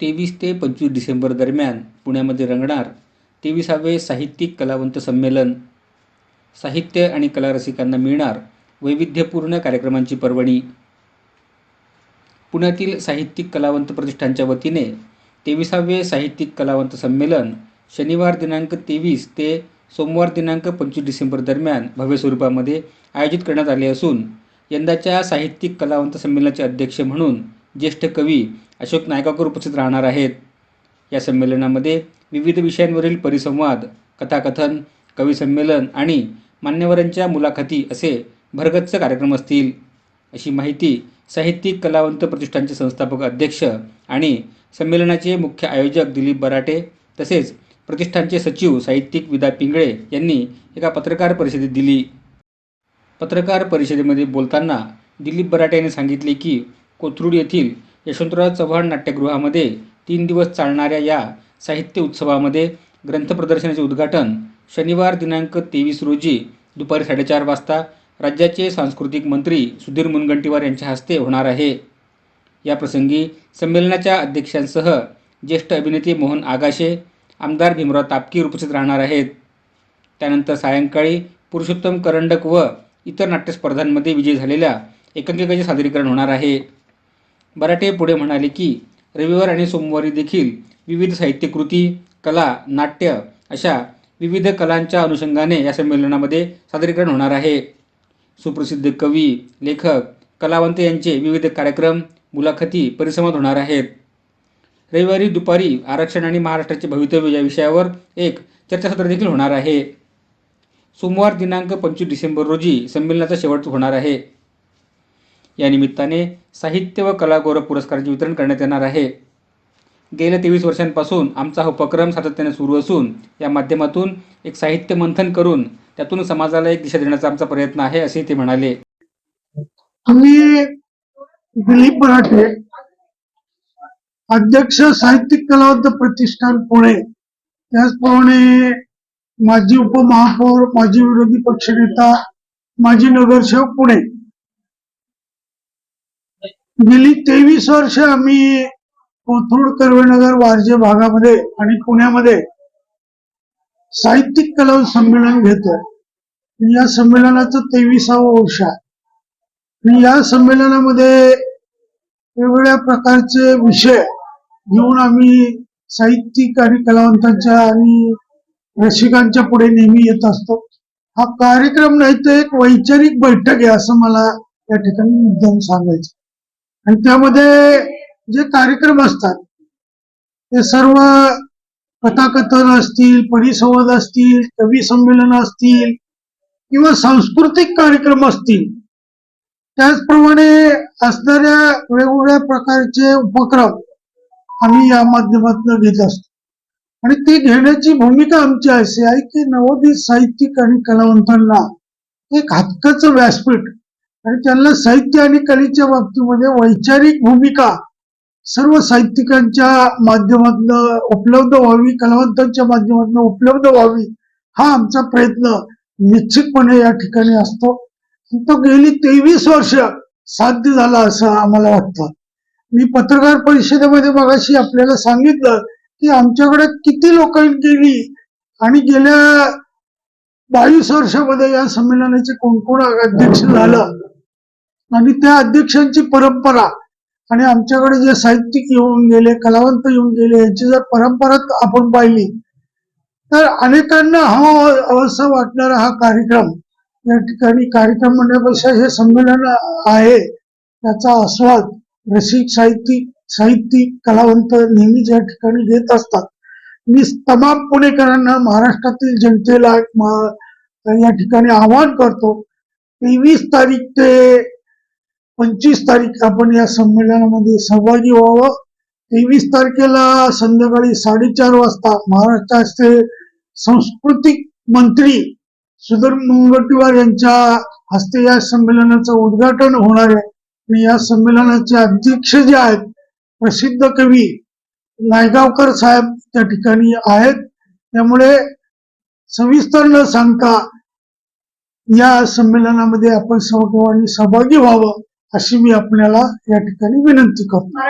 तेवीस ते पंचवीस डिसेंबर दरम्यान पुण्यामध्ये रंगणार तेविसावे साहित्यिक कलावंत संमेलन. साहित्य आणि कला रसिकांना मिळणार वैविध्यपूर्ण कार्यक्रमांची पर्वणी. पुण्यातील साहित्यिक कलावंत प्रतिष्ठानच्या वतीने तेविसावे साहित्यिक कलावंत संमेलन शनिवार दिनांक तेवीस ते सोमवार दिनांक पंचवीस डिसेंबर दरम्यान भव्य स्वरूपामध्ये आयोजित करण्यात आले असून यंदाच्या साहित्यिक कलावंत संमेलनाचे अध्यक्ष म्हणून ज्येष्ठ कवी अशोक नायकाकर उपस्थित राहणार आहेत. या संमेलनामध्ये विविध विषयांवरील परिसंवाद कथाकथन कवी संमेलन आणि मान्यवरांच्या मुलाखती असे भरगच्च कार्यक्रम असतील. अशी माहिती साहित्यिक कलावंत प्रतिष्ठानचे संस्थापक अध्यक्ष आणि संमेलनाचे मुख्य आयोजक दिलीप बराटे तसेच प्रतिष्ठानचे सचिव साहित्यिक विदा पिंगळे यांनी एका पत्रकार परिषदेत दिली. पत्रकार परिषदेमध्ये बोलताना दिलीप बराटे यांनी सांगितले की कोथरूड येथील यशवंतराव चव्हाण नाट्यगृहामध्ये तीन दिवस चालणाऱ्या या साहित्य उत्सवामध्ये ग्रंथ प्रदर्शनाचे उद्घाटन शनिवार दिनांक तेवीस रोजी दुपारी साडेचार वाजता राज्याचे सांस्कृतिक मंत्री सुधीर मुनगंटीवार यांच्या हस्ते होणार आहे. याप्रसंगी संमेलनाच्या अध्यक्षांसह ज्येष्ठ अभिनेते मोहन आगाशे आमदार भीमराव तापकीर उपस्थित राहणार आहेत. त्यानंतर सायंकाळी पुरुषोत्तम करंडक व इतर नाट्यस्पर्धांमध्ये विजयी झालेल्या एकांकिकाचे सादरीकरण होणार आहे. बराटे पुढे म्हणाले की रविवार आणि सोमवारी देखील विविध साहित्यकृती कला नाट्य अशा विविध कलांच्या अनुषंगाने या संमेलनामध्ये सादरीकरण होणार आहे. सुप्रसिद्ध कवी लेखक कलावंत यांचे विविध कार्यक्रम मुलाखती परिसंवाद होणार आहेत. रविवारी दुपारी आरक्षण आणि महाराष्ट्राचे भवितव्य या विषयावर एक चर्चासत्र देखील होणार आहे. सोमवार दिनांक पंचवीस डिसेंबर रोजी संमेलनाचा शेवट होणार आहे. या निमित्ताने साहित्य व कला गौरव पुरस्काराचे वितरण करण्यात येणार आहे. गेल्या तेवीस वर्षांपासून आमचा हा उपक्रम सातत्याने सुरू असून या माध्यमातून एक साहित्य मंथन करून त्यातून समाजाला एक दिशा देण्याचा आमचा प्रयत्न आहे असे ते म्हणाले. मी दिलीप मराठे अध्यक्ष साहित्यिक कलावंत प्रतिष्ठान पुणे त्याचप्रमाणे माजी उपमहापौर माजी विरोधी पक्षनेता माजी नगरसेवक पुणे गेली तेवीस वर्ष आम्ही कोथरूड कर्वेनगर वारजे भागामध्ये आणि पुण्यामध्ये साहित्यिक कला संमेलन घेतोय. या संमेलनाचं तेविसावं वर्ष आहे. या संमेलनामध्ये वेगवेगळ्या प्रकारचे विषय घेऊन आम्ही साहित्यिक आणि कलावंतांच्या आणि रसिकांच्या पुढे नेहमी येत असतो. हा कार्यक्रम नाही तर एक वैचारिक बैठक आहे असं मला या ठिकाणी मुद्दाम सांगायचं आणि त्यामध्ये जे कार्यक्रम असतात ते सर्व कथाकथन असतील परिसंवाद असतील कवी संमेलन असतील किंवा सांस्कृतिक कार्यक्रम असतील त्याचप्रमाणे असणाऱ्या वेगवेगळ्या प्रकारचे उपक्रम आम्ही या माध्यमातून घेत असतो. आणि ते घेण्याची भूमिका आमची अशी आहे की नवोदित साहित्यिक आणि कलावंतांना एक हक्काचं व्यासपीठ आणि त्यांना साहित्य आणि कलेच्या बाबतीमध्ये वैचारिक भूमिका सर्व साहित्यिकांच्या माध्यमातून उपलब्ध व्हावी कलावंतांच्या माध्यमातून उपलब्ध व्हावी हा आमचा प्रयत्न निश्चितपणे या ठिकाणी असतो. तो गेली तेवीस वर्ष साध्य झाला असं आम्हाला वाटतं. मी पत्रकार परिषदेमध्ये मगाशी आपल्याला सांगितलं की आमच्याकडे किती लोकांनी गेली आणि गेल्या बावीस वर्षामध्ये या संमेलनाचे कोण कोण अध्यक्ष झालं? आणि त्या अध्यक्षांची परंपरा आणि आमच्याकडे जे साहित्यिक येऊन गेले कलावंत येऊन गेले यांची जर परंपरा आपण पाहिली तर अनेकांना हा अवस्था वाटणारा हा कार्यक्रम या ठिकाणी कार्यक्रम म्हणण्यापेक्षा हे संमेलन आहे. त्याचा आस्वाद रसिक साहित्यिक साहित्यिक कलावंत नेहमीच या ठिकाणी घेत असतात. मी तमाम पुणेकरांना महाराष्ट्रातील जनतेला या ठिकाणी आवाहन करतो तेवीस तारीख ते पंचवीस तारीख आपण या संमेलनामध्ये सहभागी व्हावं. तेवीस तारखेला संध्याकाळी साडेचार वाजता महाराष्ट्राचे सांस्कृतिक मंत्री सुधीर मुनगंटीवार यांच्या हस्ते या संमेलनाचं उद्घाटन होणार आहे. आणि या संमेलनाचे अध्यक्ष जे आहेत प्रसिद्ध कवी नायगावकर साहेब त्या ठिकाणी आहेत. त्यामुळे सविस्तर न सांगता या संमेलनामध्ये आपण सर्वांनी सहभागी व्हावं अशी मी आपल्याला या ठिकाणी विनंती करतो.